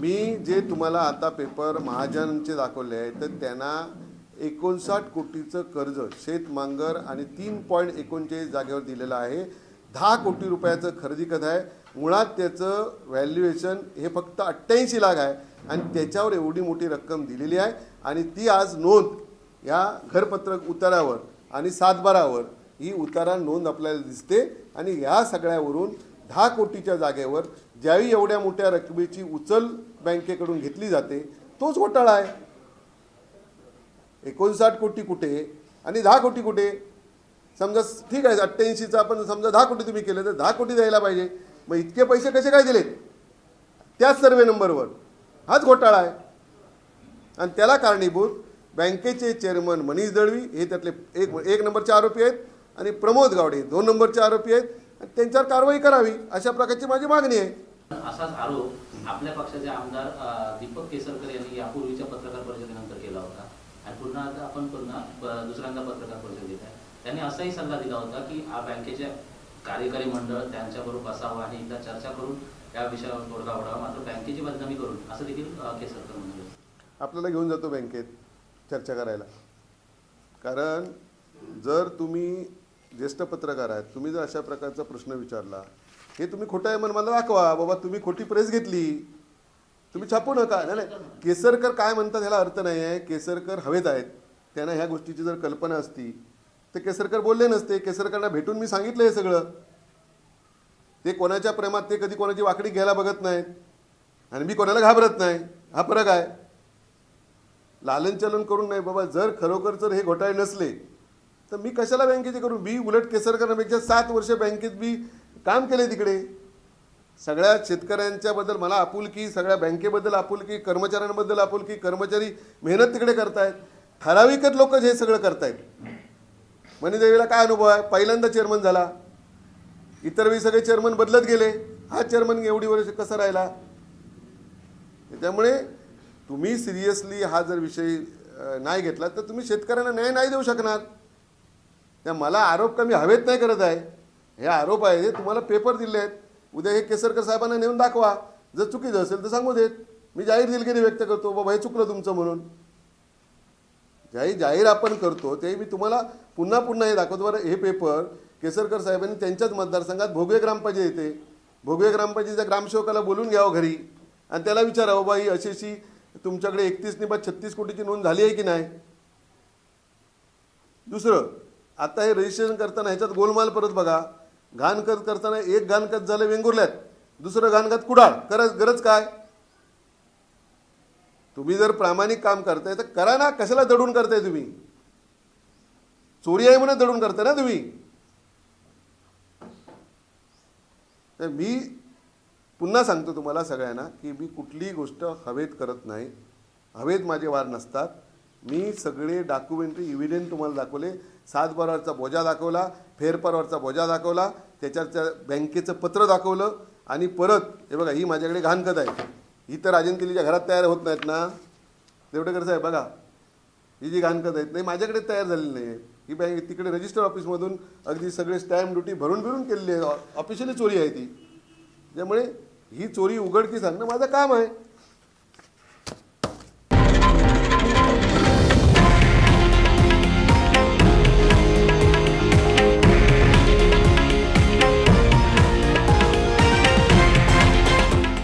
मी जे तुम्हाला आता पेपर महाजनचे दाखवले आहे तर त्यांना एकोणसाठ कोटीचं कर्ज शेतमांगर आणि तीन पॉईंट एकोणचाळीस जागेवर दिलेलं आहे. दहा कोटी रुपयाचं खरेदी खत आहे? मुळात त्याचं व्हॅल्युएशन हे फक्त अठ्ठ्याऐंशी लाख आहे आणि त्याच्यावर एवढी मोठी रक्कम दिलेली आहे आणि ती आज नोंद या घरपत्रक उतारावर आणि सातबारावर ही उतारा नोंद आपल्याला दिसते आणि या सगळ्यावरून दहा कोटीच्या जागेवर ज्यावेळी एवढ्या मोठ्या रकमेची उचल बँकेकडून घेतली जाते तोच घोटाळा आहे. एकोणसाठ कोटी कुठे आणि दहा कोटी कुठे? समजा ठीक आहे अठ्ठ्याऐंशीचा आपण समजा दहा कोटी तुम्ही केले तर दहा कोटी द्यायला पाहिजे. मग इतके पैसे कसे काय दिलेत? त्याच सर्वे नंबरवर. हाच घोटाळा आहे. आणि त्याला कारणीभूत बँकेचे चेअरमन मनीष दळवी हे त्यातले एक एक नंबरचे आरोपी आहेत आणि प्रमोद गावडे दोन नंबरचे आरोपी आहेत. त्यांच्यावर कारवाई करावी अशा प्रकारची माझी मागणी आहे. असाच आरोप आपल्या पक्षाचे आमदार दीपक केसरकर यांनी यापूर्वीच्या पत्रकार परिषदेनंतर केला होता. आणि पुन्हा आता आपण पुन्हा दुसऱ्यांदा पत्रकार परिषद घेत आहे. त्यांनी असाही सल्ला दिला होता की आ बँकेचे कार्यकारी मंडळ त्यांच्याबरोबर बसावं आणि एकदा चर्चा करून या विषयावर तोडगा ओढावा. मात्र बँकेची बदनामी करून असं देखील केसरकर म्हणाले. आपल्याला घेऊन जातो बँकेत चर्चा करायला. कारण जर तुम्ही ज्येष्ठ पत्रकार आहेत तुम्ही जर अशा प्रकारचा प्रश्न विचारला हे तुम्ही खोटं आहे म्हणून मला दाखवा बाबा तुम्ही खोटी प्रेस घेतली. तुम्ही छापू नका. नाही नाही. केसरकर काय म्हणतात ह्याला अर्थ नाही आहे. केसरकर हवेत आहेत. त्यांना ह्या गोष्टीची जर कल्पना असती तर केसरकर बोलले नसते. केसरकरांना भेटून मी सांगितलं हे सगळं. ते कोणाच्या प्रेमात ते कधी कोणाची वाकडी घ्यायला बघत नाहीत. आणि मी कोणाला घाबरत नाही. हा फरक आहे. लालनचलन करून नाही बाबा जर खरोखर जर हे घोटाळे नसले तर मी कशाला बँकेची करू? मी उलट केसरकरांपेक्षा सात वर्ष बँकेत मी काम केले तिकडे. सगळ्या शेतकऱ्यांच्याबद्दल मला आपुलकी सगळ्या बँकेबद्दल आपुलकी कर्मचाऱ्यांबद्दल आपुलकी कर्मचारी मेहनत तिकडे करतायत. ठराविकच लोक हे सगळं करतायत. मणिदेवीला काय अनुभव आहे? पहिल्यांदा चेअरमन झाला. इतर वेळी सगळे चेअरमन बदलत गेले. हा चेअरमन एवढी वर्ष कसा राहिला? त्याच्यामुळे तुम्ही सिरियसली हा जर विषय नाही घेतला तर तुम्ही शेतकऱ्यांना न्याय नाही देऊ शकणार. त्या मला आरोप कमी हवेत नाही करत आहे. हे आरोप आहे हे तुम्हाला पेपर दिले आहेत. उद्या हे केसरकर साहेबांना नेऊन दाखवा. जर चुकीचं असेल तर सांगू देत. मी जाहीर दिलगिरी व्यक्त करतो बाबा हे चुकलं तुमचं म्हणून. ज्याही जाहीर आपण करतो ते मी तुम्हाला पुन्हा पुन्हा हे दाखवतो. बरं हे पेपर केसरकर साहेबांनी त्यांच्याच मतदारसंघात भोगवे ग्रामपंचायत येते. भोगवे ग्रामपंचायतीच्या ग्रामसेवकाला बोलून घ्यावं घरी. आणि त्याला विचारावं बाई अशी अशी तुमच्याकडे एकतीस निबा छत्तीस कोटीची नोंद झाली आहे की नाही? दुसरं आता हे रजिस्ट्रेशन करताना ह्याच्यात गोलमाल परत बघा. घाणखत करताना एक घाणखत झालं वेंगुर्ल्यात. दुसरं घाणखत कुडाळ. गरज गरज काय? तुम्ही जर प्रामाणिक काम करताय तर करा ना. कशाला दडून करताय तुम्ही? चोरी आहे म्हणून दडून करताय ना तुम्ही? तर मी पुन्हा सांगतो तुम्हाला सगळ्यांना की मी कुठलीही गोष्ट हवेत करत नाही. हवेत माझे वार नसतात. मी सगळे डॉक्युमेंटरी इव्हिडेंट तुम्हाला दाखवले. सातबारावरचा बोजा दाखवला फेरपरवरचा बोजा दाखवला त्याच्यावरच्या बँकेचं पत्र दाखवलं आणि परत हे बघा ही माझ्याकडे घाणखत आहे. ही तर राजन केलीच्या घरात तयार होत नाहीत ना. देवडेकर साहेब बघा. ही जी घाणखत आहेत नाही माझ्याकडे तयार झालेली नाही आहे ही बँक तिकडे रजिस्टर ऑफिसमधून अगदी सगळे स्टॅम्प ड्युटी भरून भरून केलेली आहे. ऑफिशियली चोरी आहे ती. त्यामुळे ही चोरी उघडकीस आणणं माझं काम आहे.